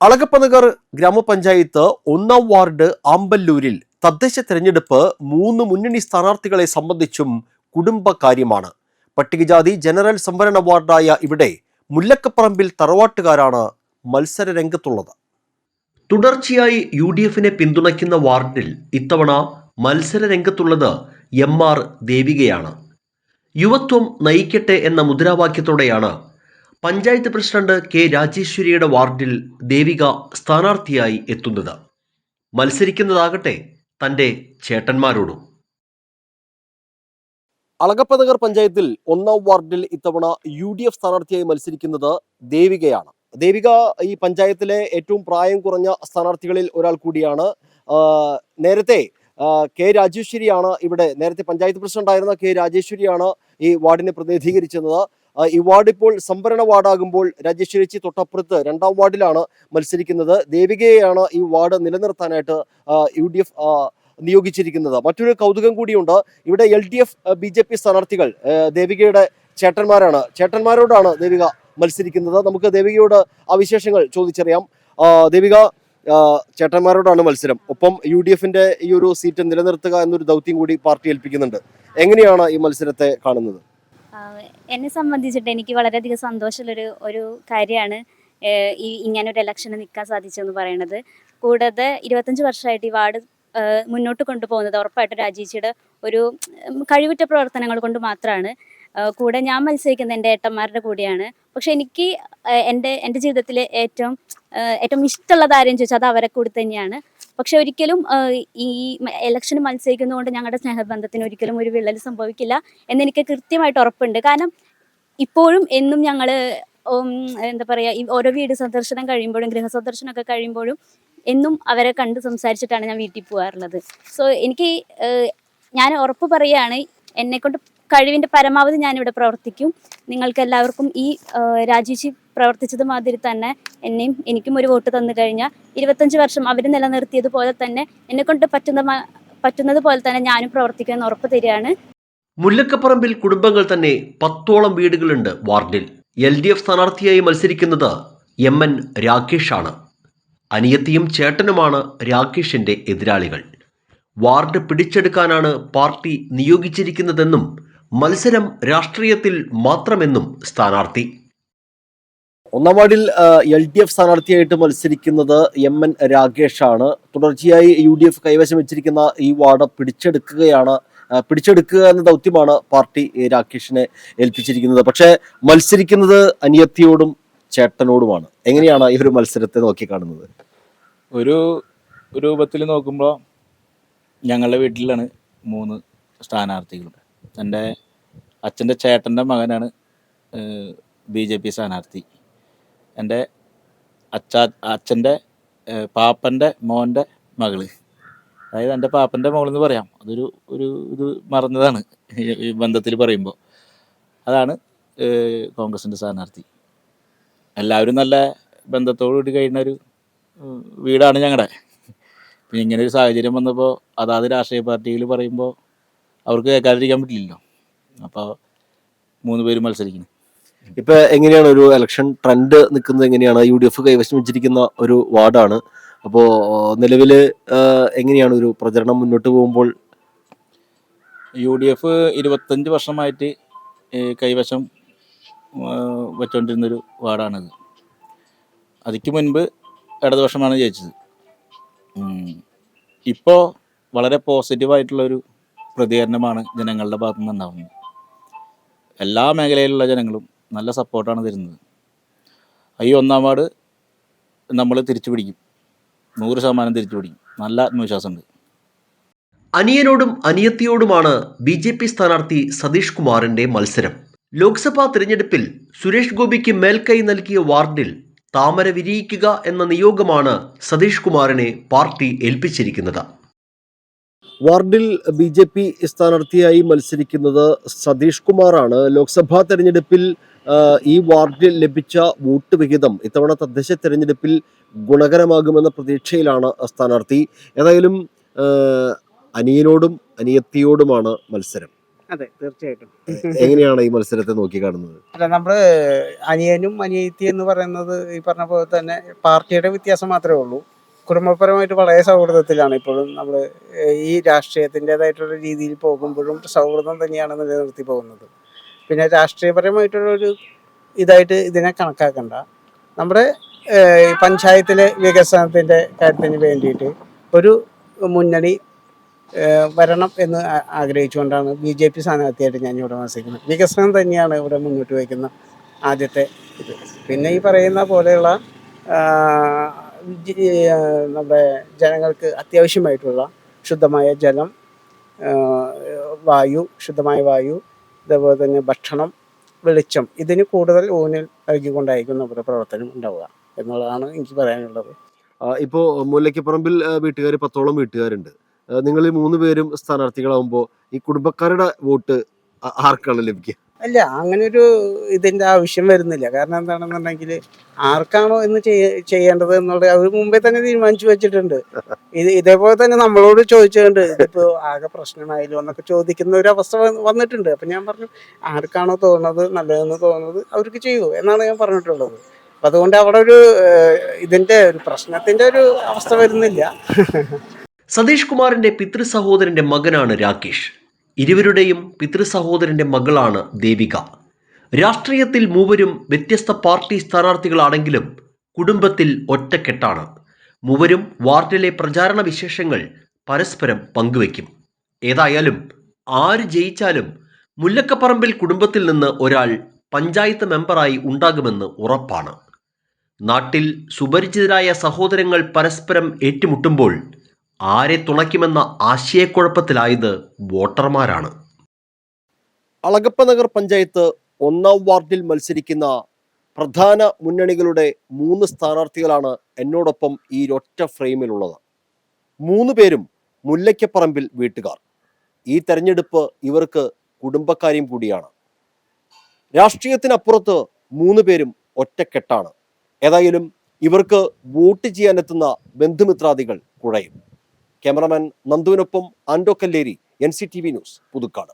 അളകപ്പനഗർ ഗ്രാമപഞ്ചായത്ത് ഒന്നാം വാർഡ് ആമ്പല്ലൂരിൽ തദ്ദേശ തെരഞ്ഞെടുപ്പ് മൂന്ന് മുന്നണി സ്ഥാനാർത്ഥികളെ സംബന്ധിച്ചും കുടുംബകാര്യമാണ്. പട്ടികജാതി ജനറൽ സംവരണ വാർഡായ ഇവിടെ മുല്ലക്കപ്പറമ്പിൽ തറവാട്ടുകാരാണ് മത്സര രംഗത്തുള്ളത് തുടർച്ചയായി യു ഡി എഫിനെ പിന്തുണയ്ക്കുന്ന വാർഡിൽ ഇത്തവണ മത്സര രംഗത്തുള്ളത് എം ആർ ദേവികയാണ്. യുവത്വം നയിക്കട്ടെ എന്ന മുദ്രാവാക്യത്തോടെയാണ് പഞ്ചായത്ത് പ്രസിഡന്റ് കെ രാജേശ്വരിയുടെ വാർഡിൽ ദേവിക സ്ഥാനാർത്ഥിയായി എത്തുന്നത്. മത്സരിക്കുന്നതാകട്ടെ തന്റെ ചേട്ടന്മാരോടും. അളകപ്പനഗർ പഞ്ചായത്തിൽ ഒന്നാം വാർഡിൽ ഇത്തവണ യു ഡി എഫ് സ്ഥാനാർത്ഥിയായി മത്സരിക്കുന്നത് ദേവികയാണ്. ദേവിക ഈ പഞ്ചായത്തിലെ ഏറ്റവും പ്രായം കുറഞ്ഞ സ്ഥാനാർത്ഥികളിൽ ഒരാൾ കൂടിയാണ്. നേരത്തെ കെ രാജേശ്വരിയാണ് ഇവിടെ നേരത്തെ പഞ്ചായത്ത് പ്രസിഡന്റ് ആയിരുന്ന കെ രാജേശ്വരിയാണ് ഈ വാർഡിനെ പ്രതിനിധീകരിച്ചിരുന്നത്. ഈ വാർഡ് ഇപ്പോൾ സംവരണ വാർഡാകുമ്പോൾ രാജേശ്വരിച്ചി തൊട്ടപ്പുറത്ത് രണ്ടാം വാർഡിലാണ് മത്സരിക്കുന്നത്. ദേവികയെയാണ് ഈ വാർഡ് നിലനിർത്താനായിട്ട് യു ഡി എഫ് നിയോഗിച്ചിരിക്കുന്നത്. മറ്റൊരു കൗതുകം കൂടിയുണ്ട്. ഇവിടെ L D F B J P സ്ഥാനാർത്ഥികൾ ദേവികയുടെ ചേട്ടന്മാരാണ്. ചേട്ടന്മാരോടാണ് ദേവിക മത്സരിക്കുന്നത്. നമുക്ക് ദേവികയോട് ആ വിശേഷങ്ങൾ ചോദിച്ചറിയാം. ദേവിക ചേട്ടന്മാരോടാണ് മത്സരം. ഒപ്പം യു ഡി എഫിന്റെ ഈ ഒരു സീറ്റ് നിലനിർത്തുക എന്നൊരു ദൗത്യം കൂടി പാർട്ടി ഏൽപ്പിക്കുന്നുണ്ട്. എങ്ങനെയാണ് ഈ മത്സരത്തെ കാണുന്നത്? എന്നെ സംബന്ധിച്ചിട്ട് എനിക്ക് വളരെയധികം സന്തോഷമുള്ളൊരു ഒരു കാര്യമാണ് ഈ ഇങ്ങനെ ഒരു ഇലക്ഷന് നിൽക്കാൻ സാധിച്ചെന്ന് പറയുന്നത് കൂടാതെ ഇരുപത്തഞ്ച് വർഷമായിട്ട് ഈ വാർഡ് മുന്നോട്ട് കൊണ്ടുപോകുന്നത് ഉറപ്പായിട്ടും രാജീച്ചിയുടെ ഒരു കഴിവുറ്റ പ്രവർത്തനങ്ങൾ കൊണ്ട് മാത്രമാണ്. കൂടെ ഞാൻ മത്സരിക്കുന്നത് എന്റെ ഏട്ടന്മാരുടെ കൂടെയാണ്. പക്ഷെ എനിക്ക് എന്റെ എന്റെ ജീവിതത്തിൽ ഏറ്റവും ഏറ്റവും ഇഷ്ടമുള്ള കാര്യം ചോദിച്ചാൽ അത് അവരെ കൂടി തന്നെയാണ്. പക്ഷെ ഒരിക്കലും ഈ ഇലക്ഷന് മത്സരിക്കുന്നതുകൊണ്ട് ഞങ്ങളുടെ സ്നേഹബന്ധത്തിന് ഒരിക്കലും ഒരു വിള്ളൽ സംഭവിക്കില്ല എന്നെനിക്ക് കൃത്യമായിട്ട് ഉറപ്പുണ്ട്. കാരണം ഇപ്പോഴും എന്നും ഞങ്ങൾ എന്താ പറയുക ഈ ഓരോ വീട് സന്ദർശനം കഴിയുമ്പോഴും ഗൃഹസന്ദർശനമൊക്കെ കഴിയുമ്പോഴും എന്നും അവരെ കണ്ട് സംസാരിച്ചിട്ടാണ് ഞാൻ വീട്ടിൽ പോകാറുള്ളത് സോ എനിക്ക് ഞാൻ ഉറപ്പ് പറയുകയാണ് എന്നെക്കൊണ്ട് കഴിവിന്റെ പരമാവധി ഞാനിവിടെ പ്രവർത്തിക്കും. നിങ്ങൾക്ക് എല്ലാവർക്കും ഈ രാജീച്ചി പ്രവർത്തിച്ചത് മാതിരി തന്നെ എന്നെയും എനിക്കും ഒരു വോട്ട് തന്നു കഴിഞ്ഞാൽ ഇരുപത്തഞ്ച് വർഷം അവർ നിലനിർത്തിയതുപോലെ തന്നെ എന്നെക്കൊണ്ട് പറ്റുന്ന പറ്റുന്നത് പോലെ തന്നെ ഞാനും പ്രവർത്തിക്കുമെന്ന് ഉറപ്പ് തരികയാണ്. മുല്ലക്കപ്പറമ്പിൽ കുടുംബങ്ങൾ തന്നെ പത്തോളം വീടുകളുണ്ട് വാർഡിൽ. എൽ ഡി എഫ് സ്ഥാനാർത്ഥിയായി മത്സരിക്കുന്നത് എം എൻ രാകേഷാണ്. അനിയത്തിയും ചേട്ടനുമാണ് രാകേഷിന്റെ എതിരാളികൾ. വാർഡ് പിടിച്ചെടുക്കാനാണ് പാർട്ടി നിയോഗിച്ചിരിക്കുന്നതെന്നും മത്സരം രാഷ്ട്രീയത്തിൽ മാത്രമെന്നും സ്ഥാനാർത്ഥി ഒന്നാം വാർഡിൽ എൽ ഡി എഫ് സ്ഥാനാർത്ഥിയായിട്ട് മത്സരിക്കുന്നത് എം എൻ രാകേഷാണ്. തുടർച്ചയായി യു ഡി എഫ് കൈവശം വെച്ചിരിക്കുന്ന ഈ വാർഡ് പിടിച്ചെടുക്കുകയാണ് പിടിച്ചെടുക്കുക എന്ന ദൗത്യമാണ് പാർട്ടി രാകേഷിനെ ഏൽപ്പിച്ചിരിക്കുന്നത്. പക്ഷേ മത്സരിക്കുന്നത് അനിയത്തിയോടും ചേട്ടനോടുമാണ്. എങ്ങനെയാണ് ഈ ഒരു മത്സരത്തെ നോക്കിക്കാണുന്നത്? ഒരു രൂപത്തിൽ നോക്കുമ്പോൾ ഞങ്ങളുടെ വീട്ടിലാണ് മൂന്ന് സ്ഥാനാർത്ഥികളും. എന്റെ അച്ഛന്റെ ചേട്ടന്റെ മകനാണ് ബി ജെ പി സ്ഥാനാർത്ഥി. എന്റെ അച്ഛാ അച്ഛന്റെ പാപ്പന്റെ മോന്റെ മകൾ. അതായത് എന്റെ പാപ്പന്റെ മകളെന്ന് പറയാം. അതൊരു ഒരു ഇത് മറന്നതാണ് ഈ- ബന്ധത്തിൽ പറയുമ്പോൾ. അതാണ് കോൺഗ്രസിന്റെ സ്ഥാനാർത്ഥി. എല്ലാവരും നല്ല ബന്ധത്തോടുകൂടി കഴിയുന്ന ഒരു വീടാണ് ഞങ്ങളുടെ പിന്നെ ഇങ്ങനെ ഒരു സാഹചര്യം വന്നപ്പോൾ അതാത് രാഷ്ട്രീയ പാർട്ടിയിൽ പറയുമ്പോൾ അവർക്ക് കേൾക്കാതിരിക്കാൻ പറ്റില്ലല്ലോ. അപ്പോൾ മൂന്ന് പേര് മത്സരിക്കുന്നു. ഇപ്പൊ എങ്ങനെയാണ് ഒരു ഇലക്ഷൻ ട്രെൻഡ് നിൽക്കുന്നത് എങ്ങനെയാണ്? യു ഡി എഫ് കൈവശം വെച്ചിരിക്കുന്ന ഒരു വാർഡാണ്. അപ്പോ നിലവിൽ എങ്ങനെയാണ് ഒരു പ്രചരണം മുന്നോട്ട് പോകുമ്പോൾ? യു ഡി എഫ് ഇരുപത്തഞ്ച് വർഷമായിട്ട് കൈവശം വെച്ചോണ്ടിരുന്നൊരു വാർഡാണിത്. അതിക്ക് മുൻപ് ഇടതുപക്ഷമാണ് ജയിച്ചത്. ഇപ്പോൾ വളരെ പോസിറ്റീവായിട്ടുള്ളൊരു പ്രതികരണമാണ് ജനങ്ങളുടെ ഭാഗത്തു എല്ലാ മേഖലയിലുള്ള ജനങ്ങളും നല്ല സപ്പോർട്ടാണ് തരുന്നത്. ഈ ഒന്നാം വാർഡ് നമ്മൾ തിരിച്ചു പിടിക്കും. നൂറ് ശതമാനം തിരിച്ചു പിടിക്കും. നല്ല ആത്മവിശ്വാസമുണ്ട്. അനിയനോടും അനിയത്തിയോടുമാണ് ബി ജെ പി സ്ഥാനാർത്ഥി സതീഷ് കുമാറിന്റെ മത്സരം. ലോക്സഭാ തിരഞ്ഞെടുപ്പിൽ സുരേഷ് ഗോപിക്ക് മേൽക്കൈ നൽകിയ വാർഡിൽ താമര വിരിയിക്കുക എന്ന നിയോഗമാണ് സതീഷ് കുമാറിനെ പാർട്ടി ഏൽപ്പിച്ചിരിക്കുന്നത്. വാർഡിൽ ബി ജെ പി സ്ഥാനാർത്ഥിയായി മത്സരിക്കുന്നത് സതീഷ് കുമാറാണ്. ലോക്സഭാ തെരഞ്ഞെടുപ്പിൽ ഈ വാർഡിൽ ലഭിച്ച വോട്ട് വിഹിതം ഇത്തവണ തദ്ദേശ തെരഞ്ഞെടുപ്പിൽ ഗുണകരമാകുമെന്ന പ്രതീക്ഷയിലാണ് സ്ഥാനാർത്ഥി. ഏതായാലും അനിയനോടും അനിയത്തിയോടുമാണ് മത്സരം. അതെ തീർച്ചയായിട്ടും. എങ്ങനെയാണ് ഈ മത്സരത്തെ നോക്കി കാണുന്നത്? അല്ല നമ്മൾ അനിയനും അനിയത്തി എന്ന് പറയുന്നത് ഈ പറഞ്ഞ പോലെ തന്നെ പാർട്ടിയുടെ വ്യത്യാസം മാത്രമേ ഉള്ളൂ. കുടുംബപരമായിട്ട് വളരെ സൗഹൃദത്തിലാണ് ഇപ്പോഴും നമ്മൾ ഈ രാഷ്ട്രീയത്തിന്റെതായിട്ടുള്ള രീതിയിൽ പോകുമ്പോഴും സൗഹൃദം തന്നെയാണ് നിലനിർത്തി പോകുന്നത്. പിന്നെ രാഷ്ട്രീയപരമായിട്ടുള്ള ഒരു ഇതായിട്ട് ഇതിനെ കണക്കാക്കണ്ട. നമ്മുടെ പഞ്ചായത്തിലെ വികസനത്തിന്റെ കാര്യത്തിന് വേണ്ടിയിട്ട് ഒരു മുന്നണി വരണം എന്ന് ആഗ്രഹിച്ചുകൊണ്ടാണ് ബി ജെ പി സ്ഥാനാർത്ഥിയായിട്ട് ഞാൻ ഇവിടെ വസിക്കുന്നത് വികസനം തന്നെയാണ് ഇവിടെ മുന്നോട്ട് വയ്ക്കുന്ന ആദ്യത്തെ ഇത്. പിന്നെ ഈ പറയുന്ന പോലെയുള്ള നമ്മുടെ ജനങ്ങൾക്ക് അത്യാവശ്യമായിട്ടുള്ള ശുദ്ധമായ ജലം വായു ശുദ്ധമായ വായു അതേപോലെ തന്നെ ഭക്ഷണം വെളിച്ചം ഇതിന് കൂടുതൽ ഊന്നൽ നൽകിക്കൊണ്ടായിരിക്കും നമ്മുടെ പ്രവർത്തനം ഉണ്ടാവുക എന്നുള്ളതാണ് എനിക്ക് പറയാനുള്ളത്. ഇപ്പോൾ ഇപ്പോ മുല്ലയ്ക്കപ്പറമ്പിൽ വീട്ടുകാർ പത്തോളം വീട്ടുകാരുണ്ട്. നിങ്ങൾ ഈ മൂന്ന് പേരും സ്ഥാനാർത്ഥികളാവുമ്പോൾ ഈ കുടുംബക്കാരുടെ വോട്ട് ആർക്കാണ് ലഭിക്കുക? അല്ല അങ്ങനെ ഒരു ഇതിന്റെ ആവശ്യം വരുന്നില്ല. കാരണം എന്താണെന്നുണ്ടെങ്കിൽ ആർക്കാണോ എന്ന് ചെയ്യ- ചെയ്യേണ്ടത് എന്നുള്ളത് അവർ മുമ്പേ തന്നെ തീരുമാനിച്ചു വെച്ചിട്ടുണ്ട്. ഇത് ഇതേപോലെ തന്നെ നമ്മളോട് ചോദിച്ചിട്ടുണ്ട്. ഇതിപ്പോ ആകെ പ്രശ്നമായല്ലോ എന്നൊക്കെ ചോദിക്കുന്ന ഒരു അവസ്ഥ വന്നിട്ടുണ്ട്. അപ്പൊ ഞാൻ പറഞ്ഞു ആർക്കാണോ തോന്നുന്നത് നല്ലതെന്ന് തോന്നുന്നത് അവർക്ക് ചെയ്യൂ എന്നാണ് ഞാൻ പറഞ്ഞിട്ടുള്ളത്. അപ്പൊ അതുകൊണ്ട് അവിടെ ഒരു ഇതിന്റെ ഒരു പ്രശ്നത്തിന്റെ ഒരു അവസ്ഥ വരുന്നില്ല. സതീഷ് കുമാറിന്റെ പിതൃ സഹോദരന്റെ മകനാണ് രാകേഷ്. ഇരുവരുടെയും പിതൃ സഹോദരന്റെ മകളാണ് ദേവിക. രാഷ്ട്രീയത്തിൽ മൂവരും വ്യത്യസ്ത പാർട്ടി സ്ഥാനാർത്ഥികളാണെങ്കിലും കുടുംബത്തിൽ ഒറ്റക്കെട്ടാണ്. മൂവരും വാർഡിലെ പ്രചാരണ വിശേഷങ്ങൾ പരസ്പരം പങ്കുവയ്ക്കും. ഏതായാലും ആര് ജയിച്ചാലും മുല്ലക്കപ്പറമ്പിൽ കുടുംബത്തിൽ നിന്ന് ഒരാൾ പഞ്ചായത്ത് മെമ്പറായി ഉണ്ടാകുമെന്ന് ഉറപ്പാണ്. നാട്ടിൽ സുപരിചിതരായ സഹോദരങ്ങൾ പരസ്പരം ഏറ്റുമുട്ടുമ്പോൾ ആരെ തുണയ്ക്കുമെന്ന ആശയക്കുഴപ്പത്തിലായത് വോട്ടർമാരാണ്. അളഗപ്പനഗർ പഞ്ചായത്ത് ഒന്നാം വാർഡിൽ മത്സരിക്കുന്ന പ്രധാന മുന്നണികളുടെ മൂന്ന് സ്ഥാനാർത്ഥികളാണ് എന്നോടൊപ്പം ഈ ഒറ്റ ഫ്രെയിമിലുള്ളത്. മൂന്ന് പേരും മുല്ലയ്ക്കപ്പറമ്പിൽ വീട്ടുകാർ. ഈ തെരഞ്ഞെടുപ്പ് ഇവർക്ക് കുടുംബക്കാരെയും കൂടിയാണ്. രാഷ്ട്രീയത്തിനപ്പുറത്ത് മൂന്ന് പേരും ഒറ്റക്കെട്ടാണ്. ഏതായാലും ഇവർക്ക് വോട്ട് ചെയ്യാനെത്തുന്ന ബന്ധുമിത്രാദികൾ കുഴയും. ക്യാമറമാൻ നന്ദുവിനൊപ്പം ആൻഡോ കല്ലേരി എൻ ന്യൂസ് പുതുക്കാട്.